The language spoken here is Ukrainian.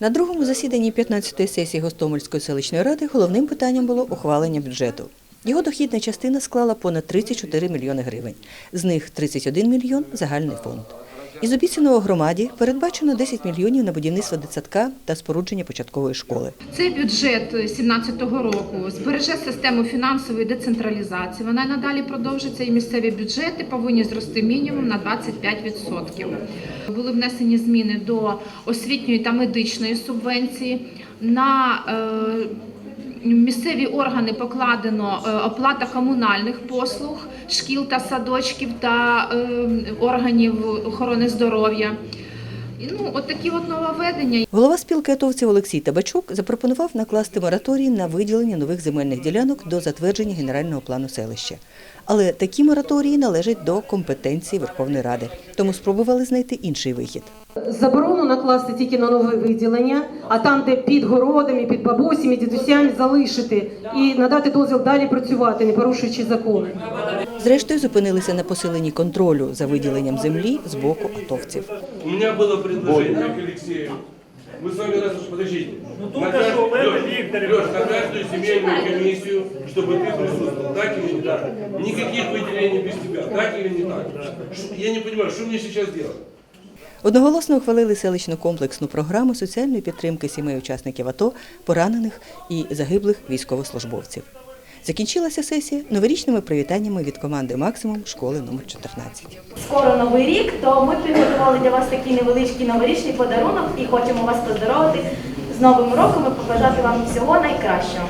На другому засіданні 15-ї сесії Гостомельської селищної ради головним питанням було ухвалення бюджету. Його дохідна частина склала понад 34 мільйони гривень. З них 31 мільйон – загальний фонд. Із обіцяного громаді передбачено 10 мільйонів на будівництво дитсадка та спорудження початкової школи. Цей бюджет 2017 року збереже систему фінансової децентралізації. Вона надалі продовжиться, і місцеві бюджети повинні зрости мінімум на 25%. Були внесені зміни до освітньої та медичної субвенції. На е, місцеві органи покладено е, оплата комунальних послуг, шкіл та садочків та е, органів охорони здоров'я. Ну, от такі от нововведення. Голова спілки атовців Олексій Табачук запропонував накласти мораторій на виділення нових земельних ділянок до затвердження генерального плану селища. Але такі мораторії належать до компетенції Верховної Ради, тому спробували знайти інший вихід. Заборону накласти тільки на нове виділення, а там, де під городами, під бабусями, дідусями залишити і надати дозвіл далі працювати, не порушуючи закони. Зрештою, зупинилися на посиленні контролю за виділенням землі з боку атовців. У меня было предложение к Алексею. Мы с вами раз уж подождите. Ну, на, только что, каждую, Лев Лёш, Викторович. Лёш, на каждую земельную комиссию, чтобы ты присутствовал. Так или не так? Никаких выделений без тебя. Так или не так? Ш- Я не понимаю, что мне сейчас делать? Одноголосно ухвалили селищну комплексну програму соціальної підтримки сімей учасників АТО, поранених і загиблих військовослужбовців. Закінчилася сесія новорічними привітаннями від команди Максимум школи номер 14. Скоро новий рік, то ми підготували для вас такий невеличкий новорічний подарунок і хочемо вас поздоровити з Новим роком і побажати вам всього найкращого.